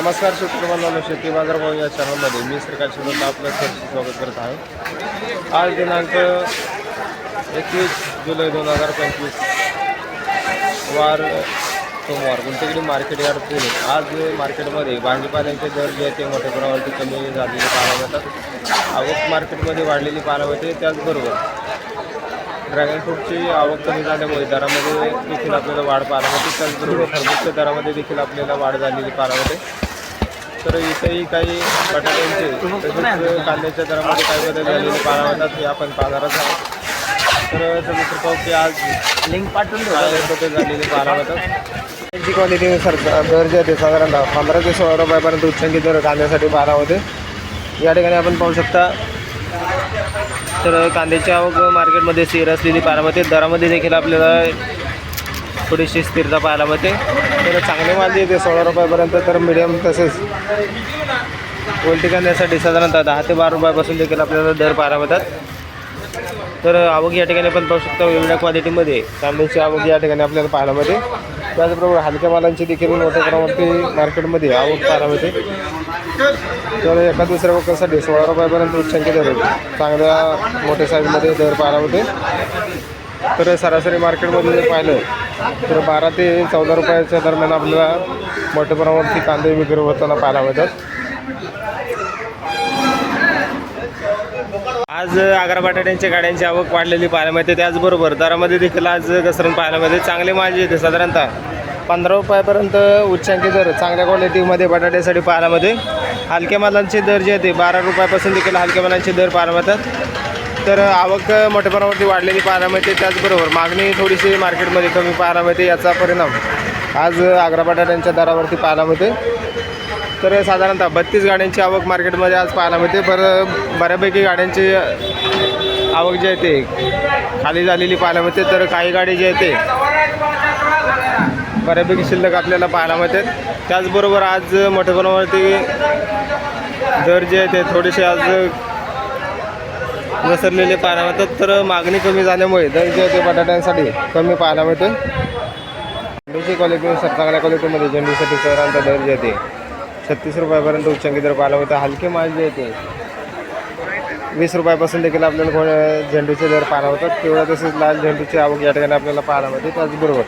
नमस्कार शेतकरी शेती बाजारभाव या चॅनलमध्ये मी श्रीकांत शिवत आपलं सरचे स्वागत करत आहे. आज दिनांक एकवीस जुलै दोन हजार पंचवीस वार सोमवार गुंतगिरी मार्केट यार्ड पुणे. आज मार्केटमध्ये भाजीपाल्यांचे दर जे आहे ते मोठ्या प्रमाणावरती कमी झालेले पाहायला मिळतात. आवक मार्केटमध्ये वाढलेली पाहायला मिळते त्याचबरोबर ड्रॅगन फ्रूटची आवक कमी झाल्यामुळे दरामध्ये देखील आपल्याला वाढ पाहायला मिळते. त्याचबरोबर खरबूजच्या दरामध्ये देखील आपल्याला वाढ झालेली पाहायला मिळते. तर इथेही काही बटाट्यांचे तसेच कांद्याच्या दरामध्ये काही बदल झालेले पाहायला मिळतात हे आपण पाहणारच आहोत. तर समुद्र पाहू की आज लिंक पाठवून बदल झालेले पाहायला मिळतात त्यांची क्वालिटीनुसार दर जे आहे ते साधारणतः पंधरा ते सोळा रुपयापर्यंत उच्चांकी दर कांद्यासाठी पाहायला होते. या ठिकाणी आपण पाहू शकता तर कांद्याची आवक मार्केटमध्ये स्थिर असलेली मिळते. दरामध्ये देखील आपल्याला थोडीशी स्थिरता पाहायला मिळते. तर चांगले माल येते सोळा रुपयापर्यंत तर मिडियम तसेच पोल्टी कांद्यासाठी साधारणतः दहा ते बारा रुपयापासून देखील आपल्याला दर पाहायला मिळतात. तर आवक या ठिकाणी आपण पाहू शकता वेगवेगळ्या क्वालिटीमध्ये कांद्याची आवक या ठिकाणी आपल्याला पाहायला मिळते. त्याचबरोबर हलक्या मालांची देखील मोठ्या प्रमाणावरती मार्केटमध्ये आवक पाहायला मिळते. तर एका दुसऱ्या वक्कलसाठी सोळा रुपयापर्यंत उच्चांकी दर होते. चांगल्या मोठ्या साईजमध्ये दर पाहायला मिळते. तर सरासरी मार्केटमध्ये जर पाहिलं तर बारा ते चौदा रुपयाच्या दरम्यान आपल्याला मोठ्या प्रमाणावरती कांदे विक्री होताना पाहायला मिळतात. आज आग्रा बटाट्यांच्या गाड्यांची आवक वाढलेली पाहायला मिळते. त्याचबरोबर दरामध्ये देखील आज घसरण पाहायला मिळते. चांगले माल येते साधारणतः पंधरा रुपयापर्यंत उच्चांकी दर चांगल्या क्वालिटीमध्ये बटाट्यासाठी पाहायला मिळते. हलक्या मालांचे दर जे येते बारा रुपयापासून देखील हलक्या मालांचे दर पाहायला मिळतात. तर आवक मोठ्या प्रमाणावरती वाढलेली पाहायला मिळते. त्याचबरोबर मागणी थोडीशी मार्केटमध्ये कमी पाहायला मिळते याचा परिणाम आज आग्रा बटाट्यांच्या दरावरती पाहायला मिळते. तर साधारणतः बत्तीस गाड्यांची आवक मार्केटमध्ये आज पाहायला मिळते. बरं बऱ्यापैकी गाड्यांची आवक जी आहे ते खाली झालेली पाहायला मिळते. तर काही गाडी जी आहे ते बऱ्यापैकी शिल्लक आपल्याला पाहायला मिळते. त्याचबरोबर आज मोठ्या प्रमाणावरती दर जे आहे ते थोडेसे आज घसरलेले पाहायला मिळतात तर मागणी कमी झाल्यामुळे दर जे होते बटाट्यांसाठी कमी पाहायला मिळते झेंडूची क्वालिटी चांगल्या क्वालिटीमध्ये झेंडूसाठी शहरांचा दर जे आहे छत्तीस रुपयापर्यंत उच्चांकी दर पाहायला मिळते हलके माल जे आहे वीस रुपयापासून देखील आपल्याला कोण झेंडूचे दर पाहायला होतात तेवढा तसेच लाल झेंडूची आवक या ठिकाणी आपल्याला पाहायला मिळते. त्याचबरोबर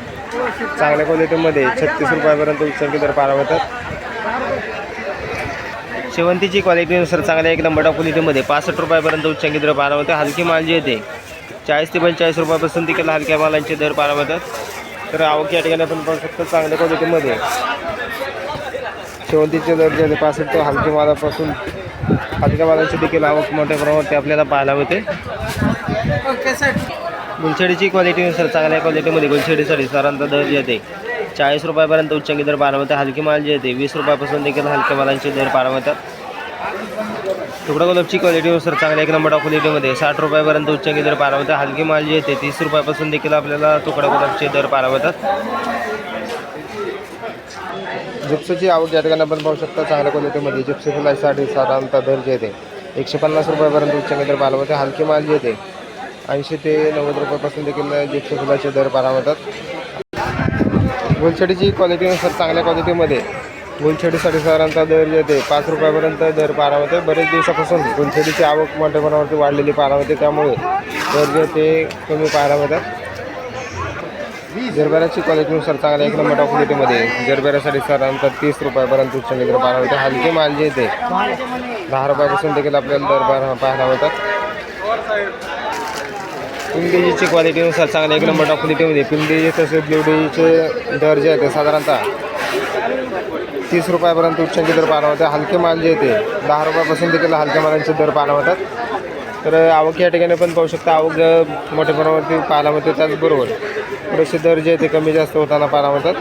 चांगल्या क्वालिटीमध्ये छत्तीस रुपयापर्यंत उच्चांकी दर पाहायला मिळतात. शेवंतीची क्वालिटीनुसार चांगल्या एक नंबर क्वालिटीमध्ये पासष्ट रुपयापर्यंत उच्चांकी दर पाहायला मिळते हलकी माल जे येते चाळीस ते पंचेचाळीस रुपयापासून देखील हलक्या मालांचे दर पाहायला मिळतात. तर आवक या ठिकाणी आपण पाहू शकतो चांगल्या क्वालिटीमध्ये शेवंतीचे दर जे पासष्ट ते हलकी मालापासून हलक्या मालांची देखील आवक मोठ्या प्रमाणात आपल्याला पाहायला मिळते. गुलछडीची क्वालिटीनुसार चांगल्या क्वालिटीमध्ये गुलछडीसाठी साधारणतः दर येते चाळीस रुपयापर्यंत उच्चांकी दर पाहायला हलकी माल जे येते वीस रुपयापासून देखील हलक्या मालांचे दर पाहायला तुकडा गुलाबची क्वालिटीनुसार चांगल्या एक नंबर क्वालिटीमध्ये साठ रुपयापर्यंत उच्चांकी दर पाहायला मिळते हलकी माल जे येते तीस रुपयापासून देखील आपल्याला तुकडा गुलाबचे दर पाहायला मिळतात जिप्सची आवक या ठिकाणी आपण पाहू शकता चांगल्या क्वालिटीमध्ये जिप्सी फुलासाठी साधारणतः दर जे येते एकशे पन्नास रुपयापर्यंत उच्चांकी दर पाहायला मिळते हलकी माल जे येते ऐंशी ते नव्वद रुपयापासून देखील जिप्सी फुलाचे दर पाहायला गुलछडीची क्वालिटीनुसार चांगल्या क्वालिटीमध्ये गुलछडीसाठी साधारणतः दर येते पाच रुपयापर्यंत दर पाहायला होते बरेच दिवसापासून गुलछडीची आवक मोठ्या प्रमाणावरती वाढलेली पारा होते त्यामुळे दर जे ते कमी पाहायला मिळतात जरबेराची क्वालिटीनुसार चांगल्या एक नंबर क्वालिटीमध्ये जरबेरासाठी साधारणतः तीस रुपयापर्यंत उच्चांकी दर पाहायला मिळते हलके माल जे येते दहा रुपयापासून देखील आपल्याला दर बारा पाहायला मिळतात. पिंडीची क्वालिटीनुसार चांगल्या एक नंबर क्वालिटीमध्ये पिंडी तसेच ब्ल्यूडीचे दर जे आहेत साधारणतः. तीस रुपयापर्यंत उच्चांचे दर पाहायला होते. हलके माल जे येते दहा रुपयापासून देखील हलक्या मालांचे दर पाहायला होतात. तर आवक या ठिकाणी पण पाहू शकता आवक मोठ्या प्रमाणावरती पाहायला मिळते त्याचबरोबर थोडेसे दर जे ते कमी जास्त होताना पाहायला मिळतात.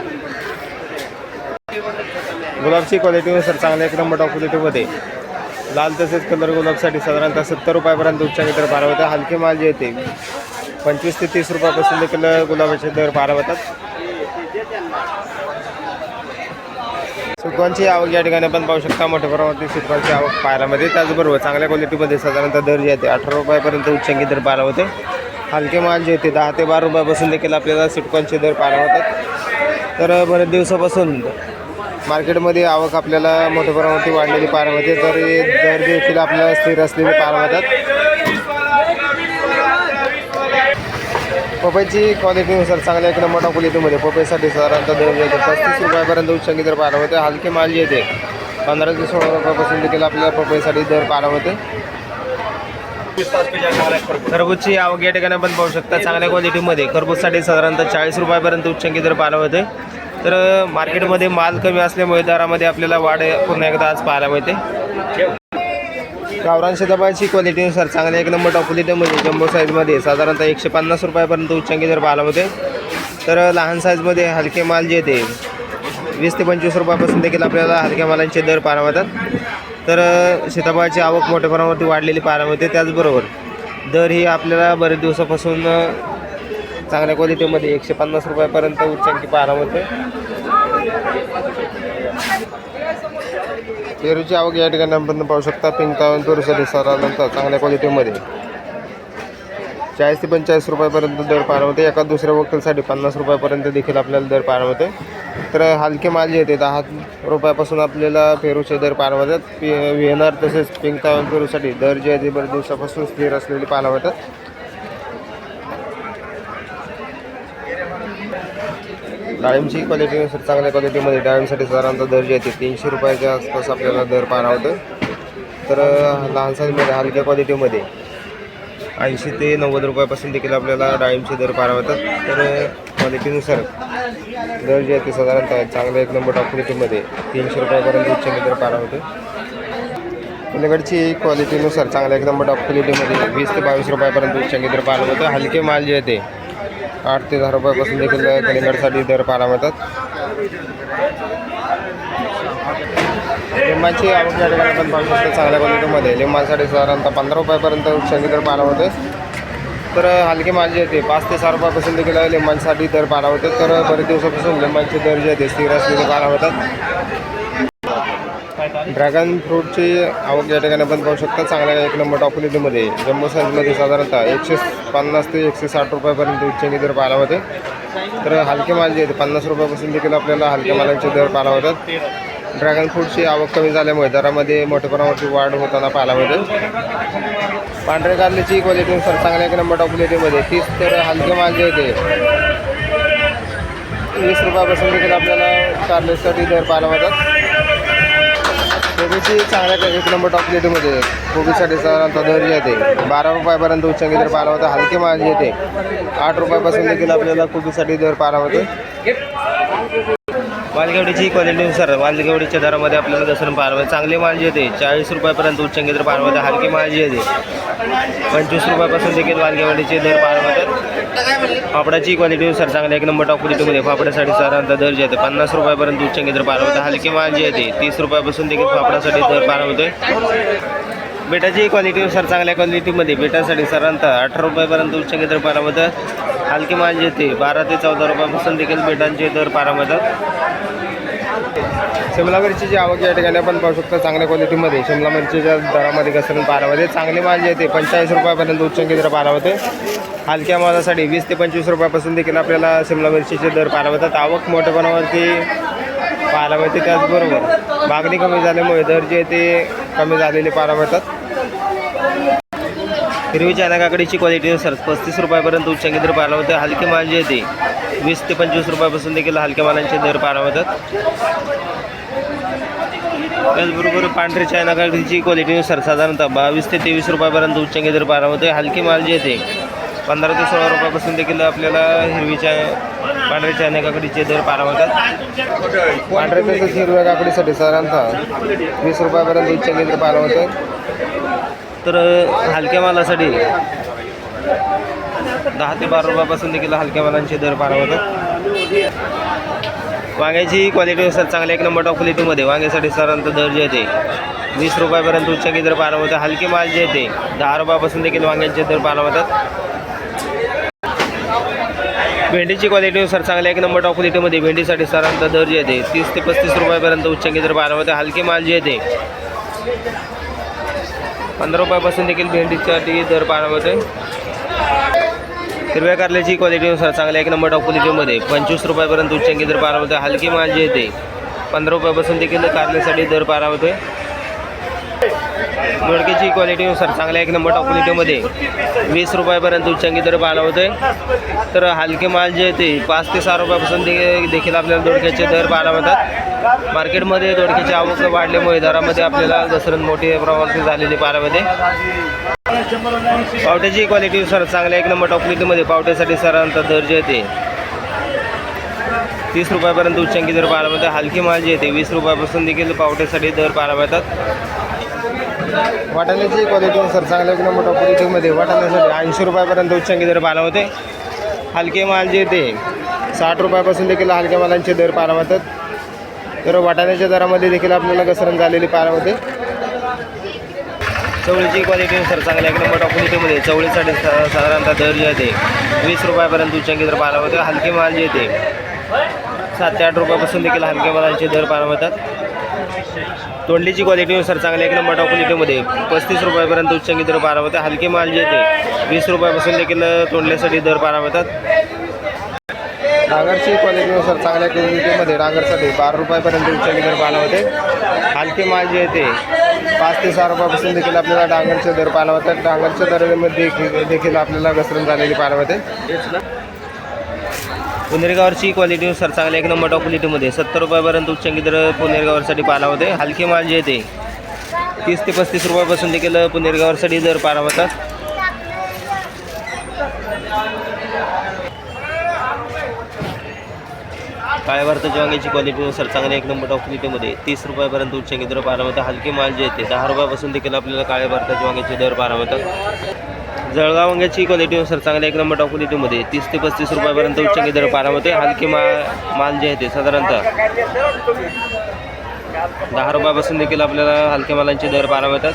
गुलाबची क्वालिटीनुसार चांगल्या एक नंबर क्वालिटीमध्ये लाल तसेच कलर गुलाबसाठी साधारणतः सत्तर रुपयापर्यंत उच्चांकी दर पाहायला होतं हलके माल जे येते पंचवीस ते तीस रुपयापासून देखील गुलाबाचे दर पाहायला मिळतात. सुकवांची आवक या ठिकाणी आपण पाहू शकता मोठ्या प्रमाणात सुकवांची आवक पाहायला मिळते. त्याचबरोबर चांगल्या क्वालिटीमध्ये साधारणतः दर जे आहे अठरा रुपयापर्यंत उच्चांकी दर पाहायला होते. हलके माल जे होते दहा ते बारा रुपयापासून देखील आपल्याला सिटकॉनचे दर पाहायला होतात तर बरेच दिवसापासून मार्केटमध्ये आवक आपल्याला मोठ्या प्रमाणावरती वाढलेली पाहायला मिळते. तर हे दर देखील आपल्याला स्थिर असलेले पाहायला मिळतात. पपईची क्वालिटीनुसार चांगल्या एक नंबर क्वालिटीमध्ये पपईसाठी साधारणतः दर येते पस्तीस रुपयापर्यंत उच्चांकी दर पाहायला होते हलके माल येते. पंधरा ते सोळा रुपयापासून देखील आपल्याला पपईसाठी दर पाहायला होते खरबूजची आवक या ठिकाणी आपण पाहू शकता चांगल्या क्वालिटीमध्ये खरबूजसाठी साधारणतः चाळीस रुपयापर्यंत उच्चांकी दर पाहायला होते तर मार्केटमध्ये माल कमी असल्यामुळे दरामध्ये आपल्याला वाढ पुन्हा एकदा आज पाहायला मिळते. गावरान सीताफळाची क्वालिटीनुसार चांगल्या एक नंबर टॉप क्वालिटीमध्ये जम्बो साईजमध्ये साधारणतः एकशे पन्नास रुपयापर्यंत उच्चांकी जर पाहायला तर लहान साईजमध्ये हलके माल जे येते वीस ते पंचवीस रुपयापासून देखील आपल्याला हलक्या मालांचे दर पाहायला मिळतात. तर सीताफळाची आवक मोठ्या प्रमाणावरती वाढलेली पाहायला मिळते. त्याचबरोबर दर ही आपल्याला बरेच दिवसापासून चांगल्या क्वालिटीमध्ये एकशे पन्नास रुपयापर्यंत उच्चांकी पाहायला मिळते पेरूची आवक या ठिकाणी आपण पाहू शकता. पिंक तावन पेरूसाठी सरानंतर चांगल्या क्वालिटीमध्ये. चाळीस ते पंचेचाळीस रुपयापर्यंत दर पाहायला होते एका दुसऱ्या वकीलसाठी पन्नास रुपयापर्यंत देखील आपल्याला दर पाहायला होते तर हलके माल जे येते दहा रुपयापासून आपल्याला पेरूचे दर पाहायला होतात पी व्हेनर तसेच पिंक तावन पेरूसाठी दर जे आहे ते बरेच दिवसापासून स्थिर असलेले पाहायला होतात डाळिंबची क्वालिटीनुसार चांगल्या क्वालिटीमध्ये डाळिंबसाठी साधारणतः दर जे तीनशे रुपयाच्या आसपास आपल्याला दर पाहायला होतं. तर लहान साईजमध्ये हलक्या क्वालिटीमध्ये ऐंशी ते नव्वद रुपयापासून देखील आपल्याला डाळिंबचे दर पाहायला होतात. तर क्वालिटीनुसार दर जे साधारणतः चांगल्या एक नंबर टॉप क्वालिटीमध्ये तीनशे रुपयापर्यंत उच्च दर पाहायला होते. पलीकडची क्वालिटीनुसार चांगल्या एक नंबर टॉप क्वालिटीमध्ये वीस ते बावीस रुपयापर्यंत उच्च दर पाहायला होतं. हलके माल जे आहे ते आठ ते दहा रुपयापासून देखील कलिंगडसाठी दर पाहायला मिळतात. लिंबाची आवक या ठिकाणी आपण पाहू शकतो चांगल्या क्वालिटीमध्ये. लिंबासाठी साधारणतः पंधरा रुपयापर्यंत उच्चांकी दर पाहायला होते तर हलकी माल जे पाच ते सहा रुपयापासून देखील लिंबांसाठी दर पाहायला होते तर बरेच दिवसापासून लिंबांचे दर जे आहे ते स्थिर असलेले पाहायला होतात ड्रॅगन फ्रूटची आवक या ठिकाणी आपण पाहू शकता. चांगल्या एक नंबर टॉप क्वालिटीमध्ये जम्बो साईजमध्ये साधारणतः एकशे पन्नास ते एकशे साठ रुपयापर्यंत उच्चांकी दर पाहायला होते. तर हलके माल जे आहेत पन्नास रुपयापासून देखील आपल्याला हलक्या मालांचे दर पाहायला होतात. ड्रॅगन फ्रूटची आवक कमी झाल्यामुळे दरामध्ये मोठ्या प्रमाणावरती वाढ होताना पाहायला मिळते. पांढऱ्या कारल्याची क्वालिटीनुसार चांगल्या एक नंबर टॉप क्वालिटीमध्ये तीस तर हलके माल जे होते वीस रुपयापासून देखील आपल्याला कारल्यासाठी दर पाहायला मिळतात. कोबीची चांगल्या एक नंबर टॉप क्वालिटीमध्ये कोबीसाठी साधारणतः दर येते. बारा रुपयापर्यंत उच्चांकी दर पाहायला होता. हलकी माल येते. आठ रुपयापासून देखील आपल्याला कोबीसाठी दर पाहायला होते. वालगेवडीची क्वालिटीनुसार वालगेवडीच्या दरामध्ये आपल्याला घसरण पाहायला मिळते चांगले माल जे येते चाळीस रुपयापर्यंत उच्चंगी दर पाहायला हलकी हलके माल येते. पंचवीस रुपयापासून देखील वालगेवडीचे दर पाहायला फापडाची क्वालिटीनुसार चांगल्या एक नंबर टॉप क्वालिटीमध्ये पापडासाठी साधारणतः दर जे येते पन्नास रुपयापर्यंत उच्चंगी दर पाहायला हलकी हलके माल येते तीस रुपयापासून देखील फापडासाठी दर पाहायला बेटाची क्वालिटीनुसार चांगल्या क्वालिटीमध्ये बेटासाठी साधारणतः अठरा रुपयापर्यंत उच्चांकी दर पारामध्ये हलकी हलके माल येते बारा ते चौदा रुपयापासून देखील बेटांचे दर पारामध्ये शिमला मिरचीची आवक या ठिकाणी आपण पाहू शकतो चांगल्या क्वालिटीमध्ये शिमला मिरचीच्या दरामध्ये घसरून पाहायला चांगली माल जे येते पंचेचाळीस रुपयापर्यंत उच्चांकी दर पाहायला होते हलक्या मालासाठी वीस ते पंचवीस रुपयापासून देखील आपल्याला शिमला मिरचीचे दर पाहायला आवक मोठ्या प्रमाणावरती पाहायला मिळते त्याचबरोबर मागणी कमी झाल्यामुळे दर जे ते कमी झालेले पाहायला मिळतात हिरवी चायना काकडीची क्वालिटीनुसार पस्तीस रुपयापर्यंत उच्चांकी दर पाहायला होते हलके माल जे येते वीस ते पंचवीस रुपयापासून देखील हलक्या मालांचे दर पाहायला मिळतात त्याचबरोबर पांढरे चायना काकडीची क्वालिटीनुसार साधारणतः बावीस ते तेवीस रुपयापर्यंत उच्च दर पाहायला होते हलके माल जे येते पंधरा ते सोळा रुपयापासून देखील आपल्याला हिरवी चाय पांढरे चायना काकडीचे दर पारावतात पांढरे तसेच हिरव्या काकडीसाठी साधारणतः वीस रुपयापर्यंत उच्च दर पारावतात तर हलक्या मालासाठी दहा ते बारा रुपयापासून देखील हलक्या मालांचे दर पारावतात वांग्याची वांग्याची क्वालिटीनुसार चांगल्या. एक नंबर टॉप क्वालिटीमध्ये वांग्यासाठी साधारणतः दर जे येते वीस रुपयापर्यंत उच्चांकी दर पाहायला होते हलके माल जे येते दहा रुपयापासून देखील वांग्यांचे दर पाहायला होतात भेंडीची क्वालिटीनुसार चांगल्या एक नंबर टॉप क्वालिटीमध्ये भेंडीसाठी सरांत दर जे येते तीस ते पस्तीस रुपयापर्यंत उच्चांकी दर पाहायला होते हलके माल जे येते पंधरा रुपयापासून देखील भेंडीसाठी दर पाहायला होते हिरव्या कारल्याची क्वालिटीनुसार चांगल्या एक नंबर टॉप क्वालिटीमध्ये पंचवीस रुपयापर्यंत उच्चांकी दर पारा होते हलकी माल जी येते पंधरा रुपयापासून देखील कारल्यासाठी दर पारा होते दोडक्याची क्वालिटीनुसार चांगल्या एक नंबर टॉप क्वालिटीमध्ये वीस रुपयापर्यंत उच्चांकी दर पाहायला होते तर हलके माल जे येते पाच ते सहा रुपयापासून दे देखील आपल्याला दोडक्याचे दर पाहायला होतात. मार्केटमध्ये दोडक्याची आवक वाढल्यामुळे दरामध्ये आपल्याला घसरण मोठी प्रमाणात झालेली पाहायला पावट्याची क्वालिटी सर चांगल्या एक नंबर टॉप क्वालिटीमध्ये पावट्यासाठी सरांचा दर्जा येते. तीस रुपयापर्यंत उच्चांकी दर पाहायला मिळतात हलकी माल जी येते वीस रुपयापासून देखील पावट्यासाठी दर पाहायला मिळतात. वाटाण्याची क्वालिटी सर चांगल्या एक नंबर टॉप क्वालिटीमध्ये वाटाण्यासाठी ऐंशी रुपयापर्यंत उच्चांकी दर पाहायला होते हलके माल जे येते साठ रुपयापासून देखील हलक्या मालांचे दर पाहायला मिळतात. तर वाटाण्याच्या दरामध्ये देखील आपल्याला घसरण झालेली पाहायला होते चवळीची क्वालिटीनुसार चांगल्या एक नंबर टॉप क्वालिटीमध्ये चवळीसाठी सा- साधारणतः दर जे आहे वीस रुपयापर्यंत उच्चांकी दर पाहायला होते हलके माल जे येते. सात ते आठ रुपयापासून देखील हलक्या मालांचे दर पाहायला मिळतात. तोंडलीची क्वालिटीनुसार चांगल्या एक नंबर टॉप क्वालिटीमध्ये पस्तीस रुपयापर्यंत उच्चांकी दर पाहायला होते हलके माल जे येते वीस रुपयापासून देखील तोंडल्यासाठी दर पाहायला मिळतात. डांगरची क्वालिटीनुसार चांगल्या क्वालिटीमध्ये डांगरसाठी बारा रुपयापर्यंत उच्चांकी दर पाहायला होते. हलके माल जे आहे ते पाच ते सहा रुपयापासून देखील आपल्याला डांगरचे दर पाहायला होतात. डांगरच्या दरामध्ये देखील- देखील आपल्याला घसरण झालेली पाहायला होते. पुनेरगावरची क्वालिटीनुसार चांगल्या एक नंबर टॉप क्वालिटीमध्ये सत्तर रुपयापर्यंत उच्चांकी दर पुनेरगावरसाठी पाहायला होते. हलके माल जे ते तीस ते पस्तीस रुपयापासून देखील पुनेरगावरसाठी दर पाहायला होतात. काळ्या भारताच्या वांग्याची क्वालिटीनुसार चांगल्या एक नंबर टॉप तीस रुपयापर्यंत उच्च दर पाहायला हलके माल जे येते दहा रुपयापासून देखील आपल्याला काळ्या भारताच्या वांग्याचे दर पाहायला होतात जळगाव वांग्याची क्वालिटीनुसार चांगल्या एक नंबर टॉक्युलिटीमध्ये तीस ते पस्तीस रुपयापर्यंत उच्च दर पाहायला हलके माल माल जे आहे ते साधारणतः. दहा रुपयापासून देखील आपल्याला हलक्या मालांचे दर बारा मिळतात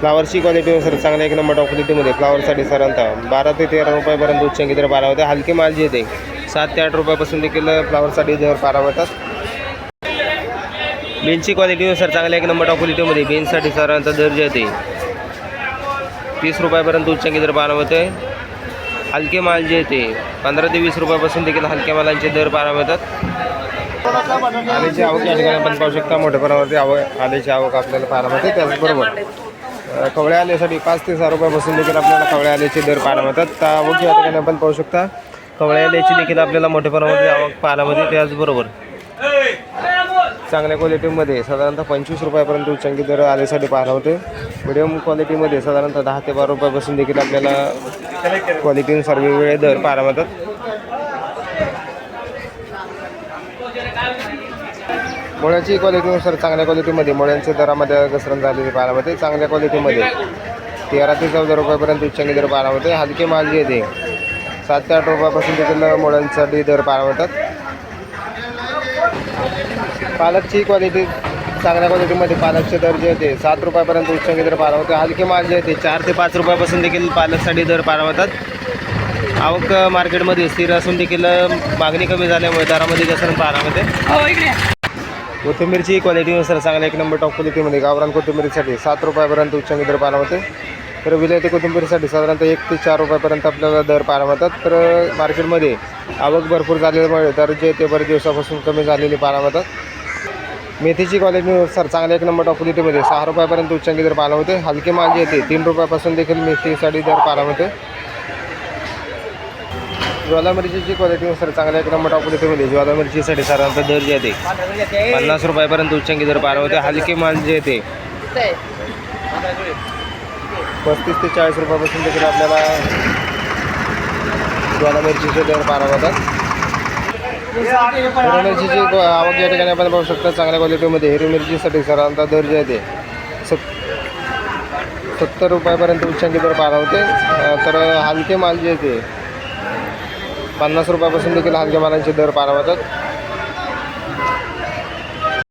फ्लावरची क्वालिटी सर चांगल्या एक नंबर टॉप क्वालिटीमध्ये फ्लावरसाठी साधारणतः बारा ते तेरा रुपयापर्यंत उच्चांकी दर बारा होते. हलके माल जे येते. सात ते आठ रुपयापासून देखील फ्लावरसाठी दर पाहायला मिळतात क्वालिटी क्वालिटीनुसार चांगल्या एक नंबर टॉप क्वालिटीमध्ये बीनसाठी साधारणतः दर जे येते. तीस रुपयापर्यंत उच्चांकी दर बारा होते. हलके माल जे येते. पंधरा ते वीस रुपयापासून देखील हलक्या मालांचे दर बारा मिळतात आल्याची आवक या ठिकाणी आपण पाहू शकता. मोठ्या प्रमाणावरती आवक आल्याची आवक आपल्याला पाहायला मिळते. त्याचबरोबर कवळ्या आल्यासाठी पाच ते सहा रुपयापासून देखील आपल्याला कवळ्या आल्याचे दर पाहायला मिळतात. त्या आवक या ठिकाणी आपण पाहू शकता कवळ्या आल्याची देखील आपल्याला मोठ्या प्रमाणामध्ये आवक पाहायला मिळते त्याचबरोबर चांगल्या क्वालिटीमध्ये साधारणतः पंचवीस रुपयापर्यंत उच्चांकी दर आल्यासाठी पाहायला होते मिडियम क्वालिटीमध्ये साधारणतः दहा ते बारा रुपयापासून देखील आपल्याला क्वालिटीनुसार वेगवेगळे दर पाहायला मिळतात. मुळ्याची क्वालिटीनुसार चांगल्या क्वालिटीमध्ये मुळ्यांच्या दरामध्ये घसरण झालेली पाहायला मिळते चांगल्या क्वालिटीमध्ये तेरा ते चौदा रुपयापर्यंत उच्चांकी दर पाहायला मिळते हलके माल जे ते सात ते आठ रुपयापासून देखील मुळ्यांसाठी दर पाहायला मिळतात पालकची क्वालिटी चांगल्या क्वालिटीमध्ये पालकचे दर जे ते सात रुपयापर्यंत उच्चांकी दर पाहायला होते हलके माल जे ते चार ते पाच रुपयापासून देखील पालकसाठी दर पाहायला होतात आवक मार्केटमध्ये स्थिर असून देखील मागणी कमी झाल्यामुळे दरामध्ये घसरण पाहायला हो, मिळते कोथिंबीरची क्वालिटीनुसार चांगल्या एक नंबर टॉप क्वालिटीमध्ये गावरान कोथिंबीरीसाठी सात रुपयापर्यंत उच्च दर पाहायला होते तर विलायती कोथिंबीरीसाठी साधारणतः एक ते चार रुपयापर्यंत आपल्याला दर पाहायला मिळतात. तर मार्केटमध्ये आवक भरपूर झालेल्यामुळे दर जे ते बरेच दिवसापासून कमी झालेली पाहायला मिळतात. मेथीची क्वालिटीनुसार चांगल्या एक नंबर टॉप क्वालिटीमध्ये सहा रुपयापर्यंत उच्चांकी दर पाहायला होते हलके माल जे येते तीन रुपयापासून देखील मेथीसाठी दर पाहायला मिळते ज्वाला मिरचीची सर चांगल्या एक नंबर टॉप क्वालिटीमध्ये ज्वाला मिरचीसाठी साधारणतः दर जे येते. पन्नास रुपयापर्यंत उच्चांकी दर पार होते हलके माल जे येते. पस्तीस ते चाळीस रुपयापासून देखील आपल्याला ज्वाला मिरचीचे दर पारा होतात. हिरवी मिरचीची क- आवक या ठिकाणी आपण पाहू शकता चांगल्या क्वालिटीमध्ये हिरवी मिरचीसाठी साधारणतः दर जे आहे ते सत्तर रुपयापर्यंत उच्चांकी दर पारा होते. तर हलके माल जे आहे ते पन्नास रुपयापासून देखील हलक्या मालांचे दर पाहायला होतात.